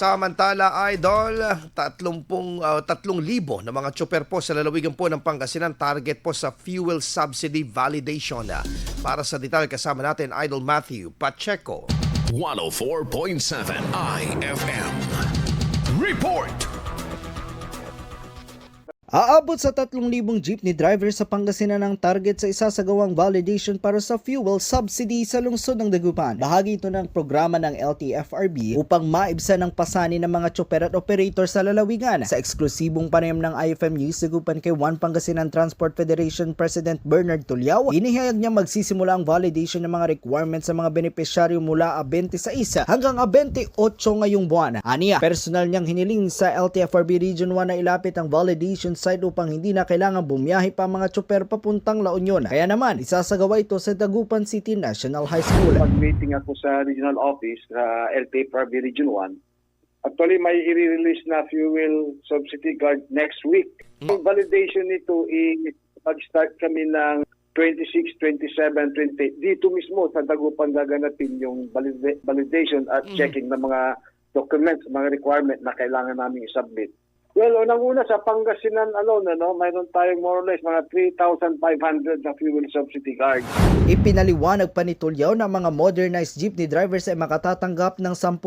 Samantala, Idol, 30, uh, 3,000 na mga chopper po sa lalawigan po ng Pangasinan target po sa fuel subsidy validation. Para sa detalye kasama natin, Idol Matthew Pacheco. 104.7 IFM. Report! Aabot sa 3,000 jeepney driver sa Pangasinan ang target sa isasagawang validation para sa fuel subsidy sa lungsod ng Dagupan. Bahagi ito ng programa ng LTFRB upang maibsan ang pasani ng mga chopper at operator sa lalawigan. Sa eksklusibong panayam ng IFM News Dagupan kay One Pangasinan Transport Federation President Bernard Tuliao, inihayag niya magsisimula ang validation ng mga requirements sa mga benepisyaryo mula a 26 hanggang a 28 ngayong buwan. Aniya, personal niyang hiniling sa LTFRB Region 1 na ilapit ang validation site upang hindi na kailangan bumiyahe pa ang mga tsoper papuntang La Union. Kaya naman, isasagawa ito sa Dagupan City National High School. Pag-meeting ako sa regional office sa LTFRB Region 1. Actually, may i-release na fuel subsidy card next week. Yung validation nito, i- mag-start kami ng 26, 27, 20. Dito mismo sa Dagupan gaganapin yung valida- validation at checking ng mga documents, mga requirement na kailangan namin i-submit. Well, unang-una sa Pangasinan alone, ano, mayroon tayong more or less mga 3,500 na fuel subsidy card. Ipinaliwanag pa ni Tulyaw na mga modernized jeepney drivers ay makatatanggap ng 10,000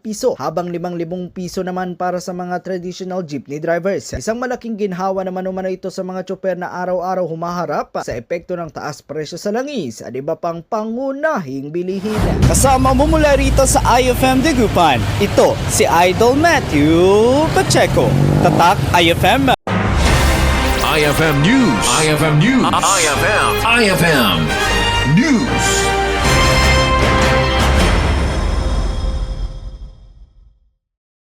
piso habang 5,000 piso naman para sa mga traditional jeepney drivers. Isang malaking ginhawa naman umano ito sa mga tsoper na araw-araw humaharap sa epekto ng taas presyo sa langis at iba pang pangunahing bilihin. Kasama mo mula rito sa IFM Degupan, ito si Idol Matthew Pacheco. Tatak IFM IFM News. IFM News. IFM. IFM News.